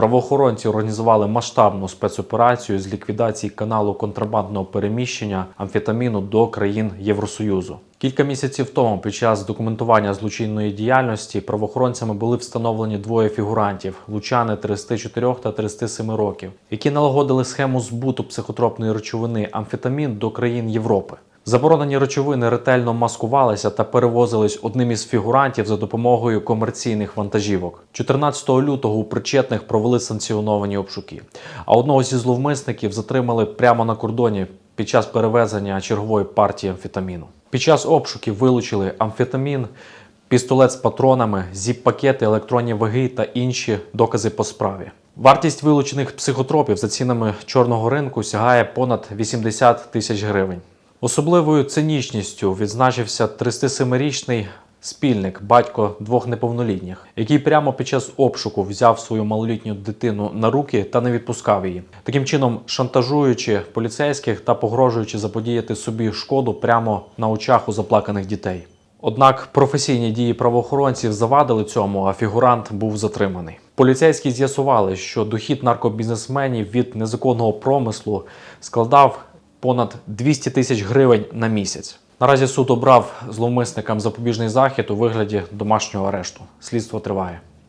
Правоохоронці організували масштабну спецоперацію з ліквідації каналу контрабандного переміщення амфетаміну до країн Євросоюзу. Кілька місяців тому, під час документування злочинної діяльності, правоохоронцями були встановлені двоє фігурантів лучани 34 та 37 років, які налагодили схему збуту психотропної речовини амфетамін до країн Європи. Заборонені речовини ретельно маскувалися та перевозились одним із фігурантів за допомогою комерційних вантажівок. 14 лютого у причетних провели санкціоновані обшуки. А одного зі зловмисників затримали прямо на кордоні під час перевезення чергової партії амфетаміну. Під час обшуків вилучили амфетамін, пістолет з патронами, зіп-пакети, електронні ваги та інші докази по справі. Вартість вилучених психотропів за цінами чорного ринку сягає понад 80 тисяч гривень. Особливою цинічністю відзначився 37-річний спільник, батько двох неповнолітніх, який прямо під час обшуку взяв свою малолітню дитину на руки та не відпускав її, таким чином шантажуючи поліцейських та погрожуючи заподіяти собі шкоду прямо на очах у заплаканих дітей. Однак професійні дії правоохоронців завадили цьому, а фігурант був затриманий. Поліцейські з'ясували, що дохід наркобізнесменів від незаконного промислу складав понад 200 тисяч гривень на місяць. Наразі суд обрав зловмисникам запобіжний захід у вигляді домашнього арешту. Слідство триває.